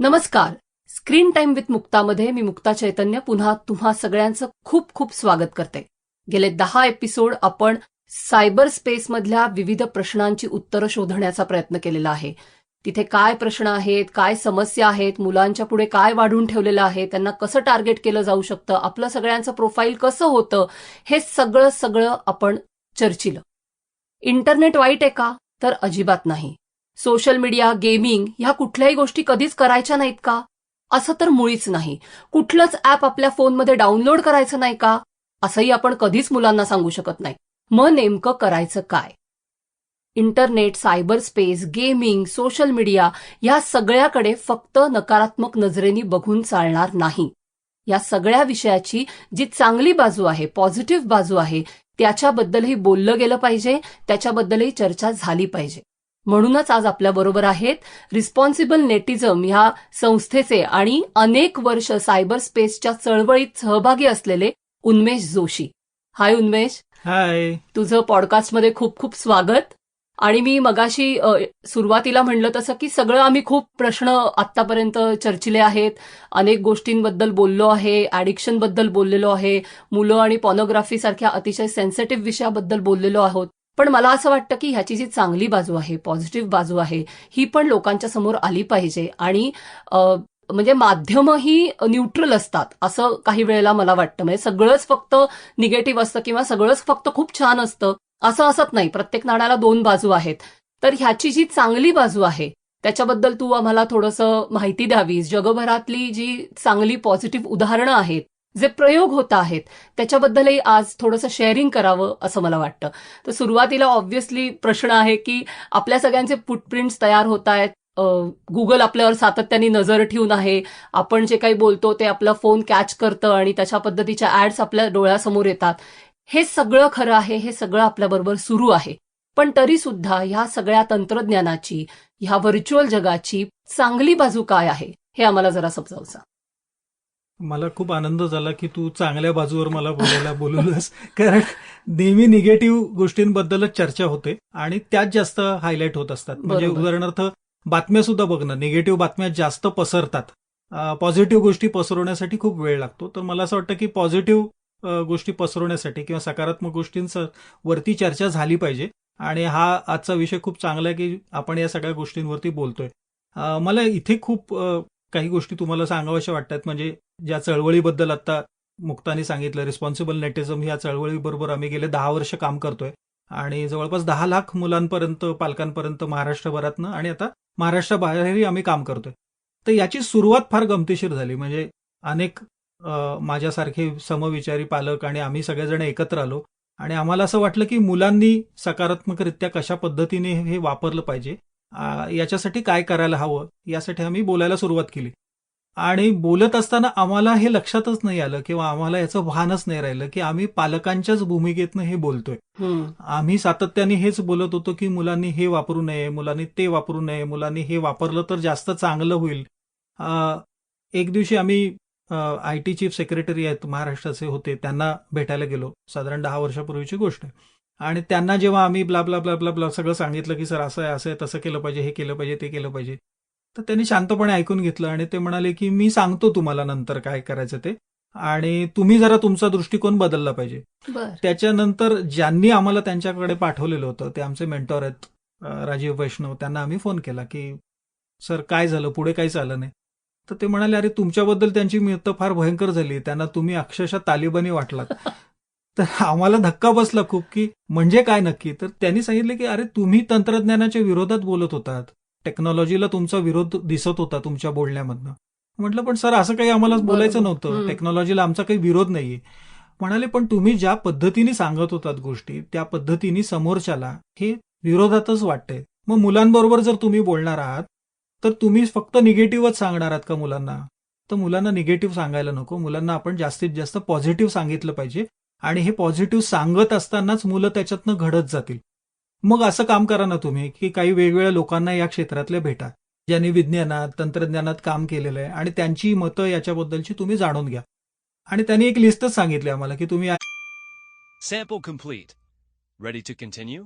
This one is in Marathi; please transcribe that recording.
नमस्कार. स्क्रीन टाइम विथ मुक्तामध्ये मी मुक्ता चैतन्य पुन्हा तुम्हा सगळ्यांचं खूप खूप स्वागत करते. गेले दहा एपिसोड आपण सायबर स्पेसमधल्या विविध प्रश्नांची उत्तरं शोधण्याचा प्रयत्न केलेला आहे. तिथे काय प्रश्न आहेत काय समस्या आहेत मुलांच्या पुढे काय वाढून ठेवलेलं आहे त्यांना कसं टार्गेट केलं जाऊ शकतं आपलं सगळ्यांचं प्रोफाईल कसं होतं हे सगळं सगळं आपण चर्चिलं. इंटरनेट वाईट आहे का? तर अजिबात नाही. सोशल मीडिया गेमिंग ह्या कुठल्याही गोष्टी कधीच करायच्या नाहीत का? असं तर मुळीच नाही. कुठलंच ॲप आपल्या फोनमध्ये डाउनलोड करायचं नाही का? असंही आपण कधीच मुलांना सांगू शकत नाही. मग नेमकं करायचं काय? Internet cyber space gaming social media या सगळ्याकडे फक्त नकारात्मक नजरेने बघून चालणार नाही. या सगळ्या विषयाची जी चांगली बाजू आहे पॉझिटिव्ह बाजू आहे त्याच्याबद्दलही बोललं गेलं पाहिजे त्याच्याबद्दलही चर्चा झाली पाहिजे. म्हणूनच आज आपल्याबरोबर आहेत रिस्पॉन्सिबल नेटिझम ह्या संस्थेचे आणि अनेक वर्ष सायबर स्पेसच्या चळवळीत सहभागी असलेले उन्मेष जोशी. हाय उन्मेष. हाय. तुझं पॉडकास्टमध्ये खूप खूप स्वागत. आणि मी मगाशी सुरुवातीला म्हणलं तसं की सगळं आम्ही खूप प्रश्न आत्तापर्यंत चर्चिले आहेत. अनेक गोष्टींबद्दल बोललो आहे ऍडिक्शनबद्दल बोललेलो आहे मुलं आणि पॉनोग्राफी सारख्या अतिशय सेन्सिटिव्ह विषयाबद्दल बोललेलो आहोत. पण मला असं वाटतं की ह्याची जी चांगली बाजू आहे पॉझिटिव्ह बाजू आहे ही पण लोकांच्या समोर आली पाहिजे. आणि म्हणजे म्हणजे माध्यमही न्यूट्रल असतात असं काही वेळेला मला वाटतं. म्हणजे सगळंच फक्त निगेटिव्ह असतं किंवा सगळंच फक्त खूप छान असतं असं असत नाही. प्रत्येक नाण्याला दोन बाजू आहेत. तर ह्याची जी चांगली बाजू आहे त्याच्याबद्दल तू आम्हाला थोडंसं माहिती द्यावीस. जगभरातली जी चांगली पॉझिटिव्ह उदाहरणं आहेत जे प्रयोग होत आहेत त्याच्याबद्दलही आज थोडंसं शेअरिंग करावं असं मला वाटतं. तर सुरुवातीला ऑब्व्हियसली प्रश्न आहे की आपल्या सगळ्यांचे फुटप्रिंट्स तयार होत आहेत. गुगल आपल्यावर सातत्याने नजर ठेवून आहे. आपण जे काही बोलतो ते आपला फोन कॅच करतं आणि त्याच्या पद्धतीच्या ऍड्स आपल्या डोळ्यासमोर येतात. हे सगळं खरं आहे हे सगळं आपल्याबरोबर सुरू आहे. पण तरी सुद्धा ह्या सगळ्या तंत्रज्ञानाची ह्या व्हर्च्युअल जगाची चांगली बाजू काय आहे हे आम्हाला जरा समजावसा. मला खूप आनंद झाला की तू चांगल्या बाजूवर मला बोलायला बोलवलंस. कारण नेहमी निगेटिव्ह गोष्टींबद्दलच चर्चा होते आणि त्याच जास्त हायलाईट होत असतात. म्हणजे. उदाहरणार्थ बातम्या सुद्धा बघणं निगेटिव्ह बातम्या जास्त पसरतात. पॉझिटिव्ह गोष्टी पसरवण्यासाठी खूप वेळ लागतो. तर मला असं वाटतं की पॉझिटिव्ह गोष्टी पसरवण्यासाठी किंवा सकारात्मक गोष्टींचं वरती चर्चा झाली पाहिजे. आणि हा आजचा विषय खूप चांगला आहे की आपण या सगळ्या गोष्टींवरती बोलतोय. मला इथे खूप काही गोष्टी तुम्हाला सांगाव्याशा वाटतात. म्हणजे ज्या चळवळीबद्दल आता मुक्ताने सांगितलं रिस्पॉन्सिबल नेटिझम या चळवळीबरोबर आम्ही गेले दहा वर्ष काम करतोय. आणि जवळपास दहा लाख मुलांपर्यंत पालकांपर्यंत महाराष्ट्रभरातनं आणि आता महाराष्ट्राबाहेरही आम्ही काम करतोय. तर याची सुरुवात फार गमतीशीर झाली. म्हणजे अनेक माझ्यासारखे समविचारी पालक आणि आम्ही सगळेजण एकत्र आलो. आणि आम्हाला असं वाटलं की मुलांनी सकारात्मकरित्या कशा पद्धतीने हे वापरलं पाहिजे. याच्यासाठी काय करायला हवं? यासाठी आम्ही बोलायला सुरुवात केली. आणि बोलत असताना आम्हाला हे लक्षातच नाही आलं किंवा आम्हाला याचं भानच नाही राहिलं की आम्ही पालकांच्याच भूमिकेतनं हे बोलतोय. आम्ही सातत्याने हेच बोलत होतो की मुलांनी हे वापरू नये मुलांनी ते वापरू नये मुलांनी हे वापरलं तर जास्त चांगलं होईल. एक दिवशी आम्ही आय टी चीफ सेक्रेटरी आहेत महाराष्ट्राचे होते त्यांना भेटायला गेलो. साधारण दहा वर्षापूर्वीची गोष्ट आहे. आणि त्यांना जेव्हा आम्ही blah blah blah blah blah सगळं सांगितलं की सर असं आहे असं आहे तसं केलं पाहिजे हे केलं पाहिजे ते केलं पाहिजे तर त्यांनी शांतपणे ऐकून घेतलं आणि ते म्हणाले की मी सांगतो तुम्हाला नंतर काय करायचं ते. आणि तुम्ही जरा तुमचा दृष्टिकोन बदलला पाहिजे. त्याच्यानंतर ज्यांनी आम्हाला त्यांच्याकडे पाठवलेलं होतं ते आमचे मेंटॉर आहेत राजीव वैष्णव त्यांना आम्ही फोन केला की सर काय झालं? पुढे काही झालं नाही. तर ते म्हणाले अरे तुमच्याबद्दल त्यांची मतं फार भयंकर झाली. त्यांना तुम्ही अक्षरशः तालिबानी वाटलात. तर आम्हाला धक्का बसला खूप की म्हणजे काय नक्की? तर त्यांनी सांगितलं की अरे तुम्ही तंत्रज्ञानाच्या विरोधात बोलत होतात. टेक्नॉलॉजीला तुमचा विरोध दिसत होता तुमच्या बोलण्यामधनं. म्हटलं पण सर असं काही आम्हाला बोलायचं. नव्हतं. टेक्नॉलॉजीला आमचा काही विरोध नाहीये. म्हणाले पण तुम्ही ज्या पद्धतीने सांगत होतात गोष्टी त्या पद्धतीने समोरच्याला हे विरोधातच वाटतंय. मग मुलांबरोबर जर तुम्ही बोलणार आहात तर तुम्ही फक्त निगेटिव्हच सांगणार आहात का मुलांना? तर मुलांना निगेटिव्ह सांगायला नको. मुलांना आपण जास्तीत जास्त पॉझिटिव्ह सांगितलं पाहिजे. आणि हे पॉझिटिव्ह सांगत असतानाच मुलं त्याच्यातनं घडत जातील. मग असं काम करा ना तुम्ही की काही वेगवेगळ्या लोकांना या क्षेत्रातल्या भेटा ज्यांनी विज्ञानात तंत्रज्ञानात काम केलेलं आहे आणि त्यांची मतं याच्याबद्दलची तुम्ही जाणून घ्या. आणि त्यांनी एक लिस्टच सांगितली आम्हाला की तुम्ही sample complete ready to continue